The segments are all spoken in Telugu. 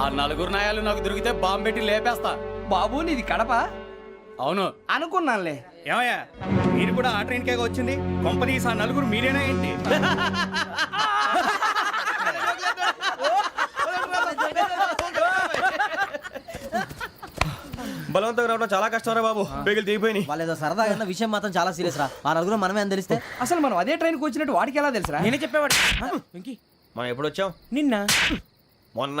ఆ నలుగురు నాయాలు నాకు దొరికితే బాంబు పెట్టి లేపేస్తా. బాబు నీది కడప? అవును. అనుకున్నానులే. ఏమయ్యా మీరు కూడా ఆ ట్రైన్ కేగా వచ్చింది? కంపెనీస్ ఆ నలుగురు మీరేనా ఏంటి? బలవంతంగా రావడం చాలా కష్టం రా బాబు. పేగులు దిగిపోయినాయి. వాళ్ళు ఏదో సరదాగా విషయం మాత్రం చాలా సీరియస్ రా. ఆ నలుగురు మనమే అని తెలిస్తే అసలు మనం అదే ట్రైన్కి వచ్చినట్టు వాడికి ఎలా తెలుసురా? నేనే చెప్పేవాడు మనం ఎప్పుడు వచ్చాం? నిన్న. మొన్న.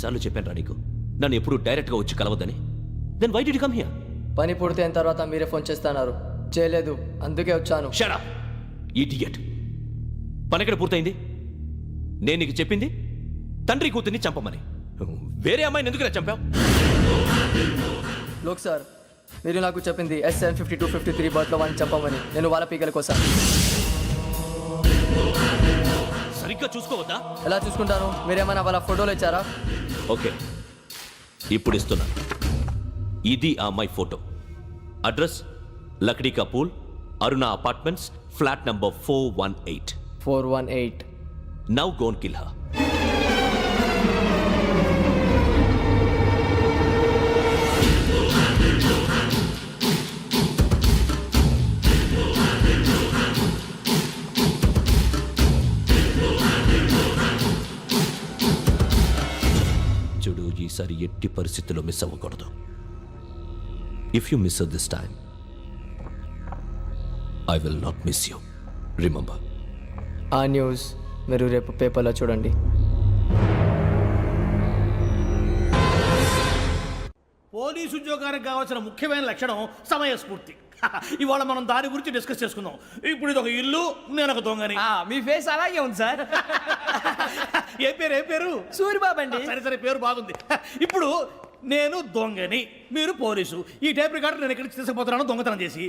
ఎన్నిసార్లు చెప్పాను రా నీకు. నన్ను ఎప్పుడు డైరెక్ట్గా వచ్చి కలవద్దని. Then why did come here పని పూర్తయిన తర్వాత మీరే ఫోన్ చేస్తున్నారు. చేయలేదు. అందుకే వచ్చాను. షడా ఇడియట్ పని ఎక్కడ పూర్తయింది? నేను నీకు చెప్పింది? తండ్రి కూతుర్ని చంపమని. వేరే అమ్మాయిని ఎందుకు చంపావు? లోక్ సార్ మీరు నాకు చెప్పింది SN fifty two fifty three బర్త్లో వాడిని చంపమని. నేను వాళ్ళ పీకల కోసం. సరిగ్గా చూసుకోవద్దా? ఎలా చూసుకుంటాను? మీరేమైనా వాళ్ళ ఫోటోలు ఇచ్చారా? ఓకే. ఇప్పుడు ఇస్తున్నా. ఇది ఆ అమ్మాయి photo. Address Lakdikapul Aruna apartments flat number four one eight. Four one eight. Now gonna kill ఎట్టి పరిస్థితుల్లో మిస్ అవ్వకూడదు. If you miss this time I will not miss you remember ఆ న్యూస్ మీరు రేపు పేపర్లో చూడండి. పోలీసు ఉద్యోగానికి కావాల్సిన ముఖ్యమైన లక్షణం సమయస్ఫూర్తి. ఇవాళ మనం దాని గురించి డిస్కస్ చేసుకుందాం. ఇప్పుడు ఇది ఒక ఇల్లు నేను ఒక దొంగని. ఆ, మీ ఫేస్ అలాగే ఉంది సార్. ఏ పేరు ఏ పేరు? సూరిబాబు అండి. సరే సరే పేరు బాగుంది. ఇప్పుడు నేను దొంగని. మీరు పోలీసు. ఈ టైప్ రికార్డు నేను ఎక్కడికి తీసుకుపోతున్నాను దొంగతనం చేసి.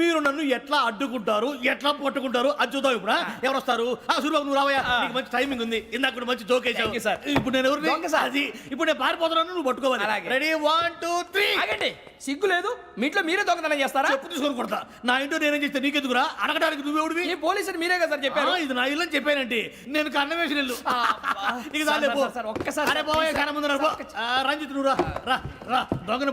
మీరు నన్ను ఎట్లా అడ్డుకుంటారు? ఎట్లా పట్టుకుంటారు? అది చూద్దాం ఇప్పుడు? ఎవరు వస్తారు ఆ సూర్యబాబు నువ్వు రావయ్యా. నీకు మంచి టైమింగ్ ఉంది. ఇందాక కూడా మంచి జోక్ Thank you, sir. వేసావు ఇప్పుడు నేను ఎవరు. అది. ఇప్పుడు నేను పారిపోతున్నాను నువ్వు పట్టుకోవాలి. రెడీ వన్ టూ త్రీ ఆగండి. సిగ్గు లేదు. మీ ఇంట్లో మీరే దొంగతనం చేస్తారా? చెప్పు తీసుకొని కొడతా. నా ఇంటో నేనేం చేస్తే నీకెందుకురా? అడగడానికి నువ్వెవడివి ఈ పోలీసులు మీరే కదా సార్ చెప్పారు. ఇది నా ఇల్లు అని చెప్పానంటే నేను కన్న వేసిన ఇల్లు. ఇక. సార్, సార్, ఒక్కసారి రంజిత్ నువ్వు రా. రా రా. దొంగను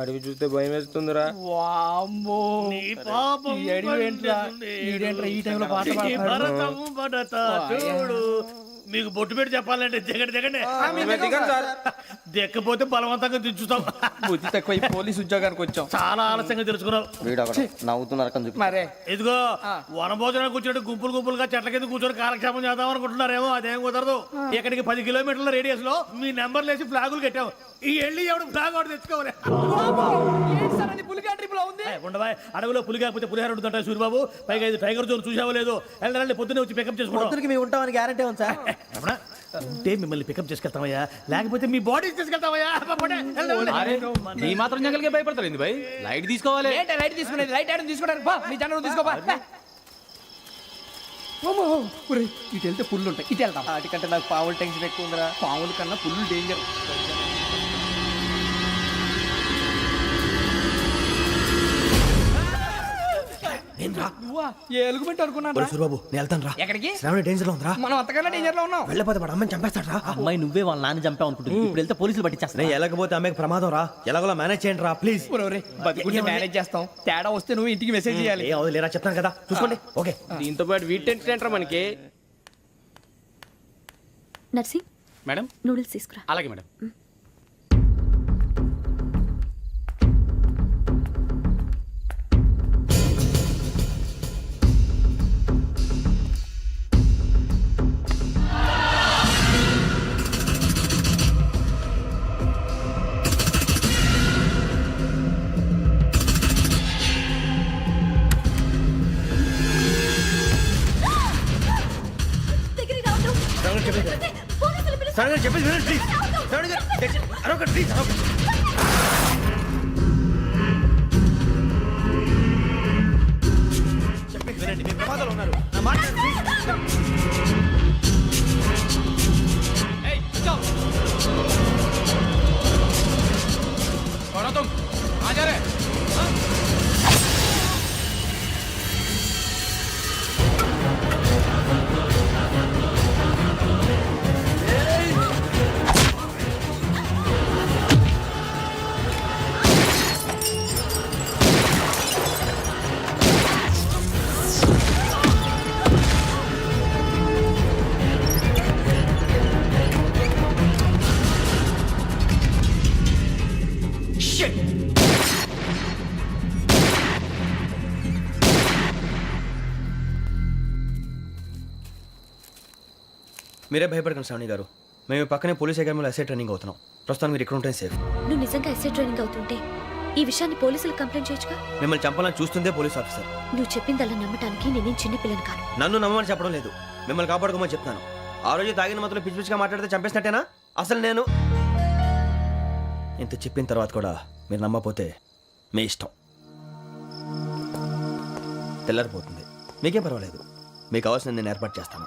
అడిగి చూస్తే భయం వేస్తుందిరా. వామ్మో. నీ పాపం ఈ అడివి ఏంట్రా? పండుతుంది. ఈడేంట్రా ఈ టైంలో పాట ఈ పాడుతున్నాడు? భరతం భరత చూడు. మీకు బొట్టు పెట్టి చెప్పాలంటే దిగండి దిగండి. దిగండి సార్. దిక్కపోతే బలవంతంగా దించుతాం. బుద్ధి తక్కువ పోలీస్ ఉద్యోగానికి వచ్చాం. చాలా ఆలస్యంగా తెలుసుకున్నావు వీడు అక్కడ నవ్వుతున్నారు కని చెప్పి మరే. ఇదిగో వనభోజనానికి కూర్చోటి గుంపులు గుంపులుగా చెట్ల కింద కూర్చొని కాలక్షేపం చేద్దాం అనుకుంటున్నారేమో అదేం కుదరదు. ఇక్కడికి పది కిలోమీటర్ల రేడియస్లో మీ నెంబర్ లేసి ఫ్లాగులు కట్టాం ఈ వెళ్ళి ఎవడు ఫ్లాగ్ ఒకటి తెచ్చుకోవాలి? ఉండవా అడవిలో పులి కాకపోతే పులిహార ఉంటుంట సూరిబాబు పైగా ఇది టైగర్ జోన్ చూసావో లేదో. వెళ్ళండి పొద్దున్నే వచ్చి పికప్ చేసుకుంటాం. పొద్దునకి మేము ఉంటామని గ్యారంటీ ఉంది సార్? ఉంటే మిమ్మల్ని పికప్ చేసుకెళ్తామయ్యా. లేకపోతే మీ బాడీ తీసుకెళ్తామయ్యా. మాత్రం జంగల్కే భయపడతారు ఏంది భయ్? లైట్ తీసుకోవాలి. ఏంటి లైట్ తీసుకునేది? లైట్ ఆడని తీసుకోవడానికి బా నీ జనం తీసుకోబా ఇటు వెళ్తే పుల్లు ఉంటాయి ఇటు వెళ్తాం వాటికంటే నాకు పావులు టెన్షన్ ఎక్కువ ఉందిరా. పాముల కన్నా పుల్లు డేంజర్ నువ్వా? ఏ ఎలుగుబెట్టి అనుకున్నాను రా. సూరిబాబు నేను వెళ్తాను రా ఎక్కడికి? శ్రావణ డేంజర్లో ఉందిరా. మనం అంతకన్నా డేంజర్లో ఉన్నాం. వెళ్ళపోతే వాడు అమ్మని చంపేస్తాడు రా. అమ్మాయి నువ్వే వాళ్ళ నాన్న చంపావు అనుకుంటుంది. ఇప్పుడు వెళ్తే పోలీసులు పట్టించేస్తా నేను వెళ్ళకపోతే అమ్మకి ప్రమాదం రా. ఎలాగోలా మేనేజ్ చేయండి రా ప్లీజ్ బతుకుంటే మేనేజ్ చేస్తాం. తేడా వస్తే నువ్వు ఇంటికి మెసేజ్ చేయాలి. ఏ అవదు లేరా చెప్తాను కదా. చూసుకోండి. ఓకే. దీంతో పాటు వీటి ఏంట్రా మనకి. నర్సి మేడం? నూడిల్స్ తీసుకురా. అలాగే మేడం. మీరే భయపడకండి శ్రావణి గారు. మేము పక్కనే పోలీస్ అకాడమీలో ఎస్ఐ ట్రైనింగ్ అవుతున్నాం. ప్రస్తుతం మీరు ఇక్కడ ఉంటే సేఫ్ నువ్వు నిజంగా ఎస్ఐ ట్రైనింగ్ అవుతుంటే ఈ విషయాన్ని పోలీసులకు కంప్లైంట్ చేయొచ్చుగా? మిమ్మల్ని చంపాలని చూస్తుందే పోలీస్ ఆఫీసర్. నువ్వు చెప్పిందల్లా నమ్మటానికి నేనేం చిన్న పిల్లని కాను నన్ను నమ్మమని చెప్పడం లేదు. మిమ్మల్ని కాపాడుకోమని చెప్తున్నాను. ఆ రోజు తాగిన మొత్తం పిచ్చి పిచ్చిగా మాట్లాడితే చంపేసినట్టేనా? అసలు నేను ఇంత చెప్పిన తర్వాత కూడా మీరు నమ్మపోతే మీ ఇష్టం. తెల్లారిపోతుంది. మీకేం పర్వాలేదు. మీకు కావాల్సిన నేను ఏర్పాటు చేస్తాను.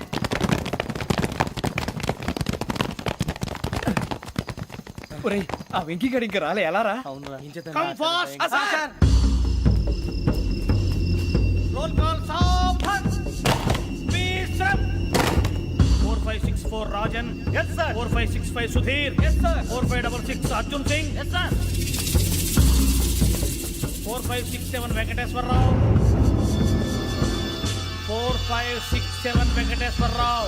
ఒరేయ్ ఆ వెంకీ గడి ఇంకా రాలే ఎలా రా? Come fast roll call సావధాన్ speed step 4564 Rajan yes sir. 4565 Sudheer yes sir. 4566 Arjun Singh yes sir. 4567 Venkateswararao 4567 Venkateswararao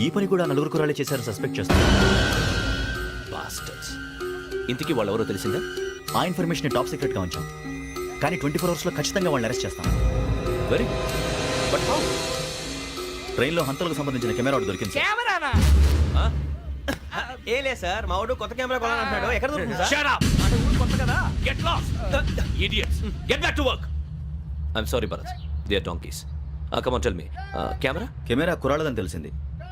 ఈ పని కూడా నలుగురు కురాలే చేశారు సస్పెక్ట్ చేస్తారు బాస్టర్స్ ఇంతకీ వాళ్ళెవరో తెలిసిందా? ఆ ఇన్ఫర్మేషన్ టాప్ సీక్రెట్గా ఉంచాం. కానీ ట్వంటీ ఫోర్ అవర్స్లో ఖచ్చితంగా వాళ్ళని అరెస్ట్ చేస్తాం. వెరీ బట్ హౌ ట్రైన్లో హంతలకు సంబంధించిన కెమెరా ఒకటి దొరికింది. కెమెరానా ఏ లే సార్ మా వాడు కొత్త కెమెరా కొనాలంటున్నాడు. ఎక్కడ దొరుకుతుంది సార్ Shut up! కొత్త కదా? Get lost idiots. Get back to work I'm sorry Bharat they are donkeys come on tell me camera camera కురాలదని తెలిసింది.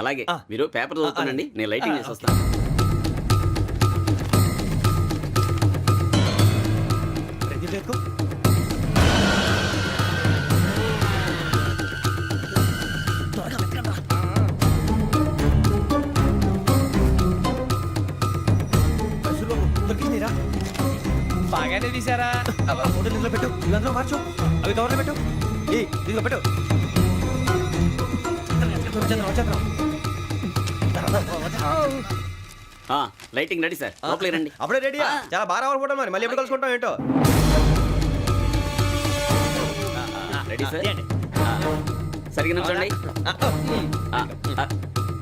అలాగే. మీరు పేపర్ చదువుతానండి. నేను లైటింగ్ చేసి. వస్తాను బాగానే తీసారా ఫోటోలు ఇందులో పెట్టు ఇవి అందులో మార్చు అవి కవర్లో పెట్టు ఏ ఇదిగో పెట్టు వచ్చేద్దాం, వచ్చేద్దాం. ఆ, లైటింగ్ రెడీ సార్. లోపలికి రండి. అప్పుడే రెడీ. చాలా బాగా రావాలి ఫోటో మరి. మళ్ళీ ఎప్పుడు కలుసుకుంటాం ఏంటో? Ready sir? ఆ, ఆ,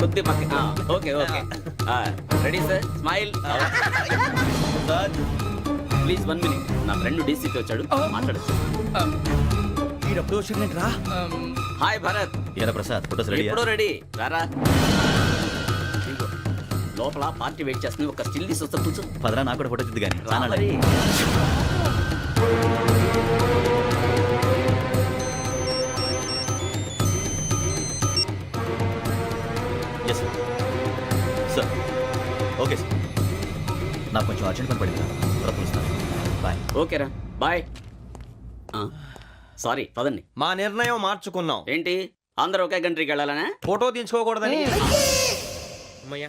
కొద్ది పక్క ఆ, okay okay. Ready sir? Smile. Please one minute. నా ఫ్రెండ్ డీసీకి వచ్చాడు. మాట్లాడచ్చు రా హాయ్ భరత్. ఏరా ప్రసాద్. ఫోటోస్ రెడీ ఎప్పుడో రెడీ. రారా. లోపల పార్టీ వెయిట్ చేస్తుంది. ఒక స్టిల్ తీసి వస్తా కూర్చో. పదరా నాకు కూడా ఫోటో తిద్దు కానీ. రా మరి. ఎస్ సార్ ఓకే సార్ నాకు కొంచెం అర్జెంట్ పని పడింది బాయ్ ఓకేరా బాయ్ సారీ పదండి. మా నిర్ణయం మార్చుకున్నాం. ఏంటి? అందరూ ఒకే కంట్రీకి వెళ్ళాలనే? ఫోటో తీసుకోకూడదని అమ్మయ్యా.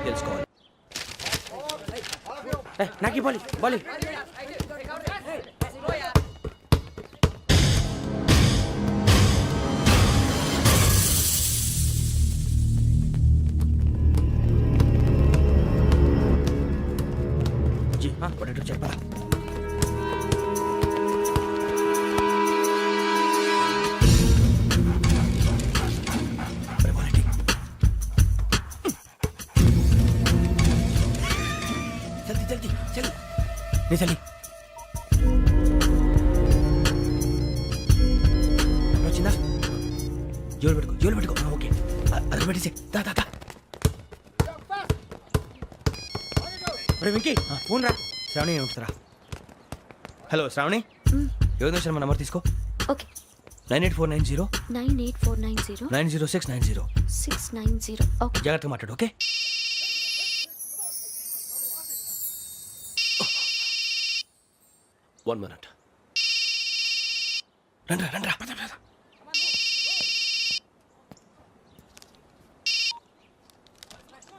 తెలుసుకోవాలి నాకు బాలి బాలి దా దా దా. రే వెంకీ ఫోన్ రా. శ్రావణి ఏమిటిరా హలో శ్రావణి? యోగేంద్ర శర్మ నంబర్ తీసుకో. Okay. Nine eight four nine zero. Nine eight four nine zero. Nine zero six nine zero. Six nine zero. Okay. జాగ్రత్తగా మాట్లాడు ఓకే? One minute. రండ్రా రండ్రా పద,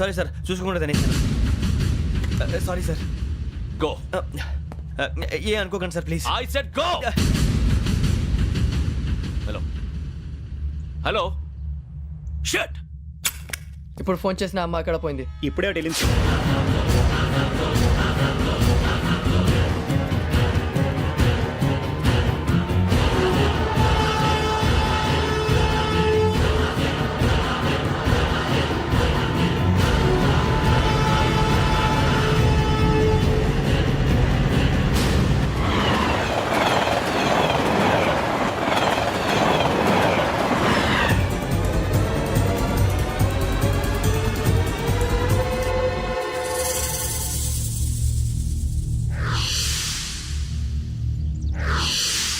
సారీ సార్ చూసుకోకుండా తినేసాను. సారీ సార్ గో ఏ అనుకోకండి sir please I said go hello hello shut ఇప్పుడు ఫోన్ చేసిన అమ్మ అక్కడ పోయింది. ఇప్పుడే వెళ్ళింది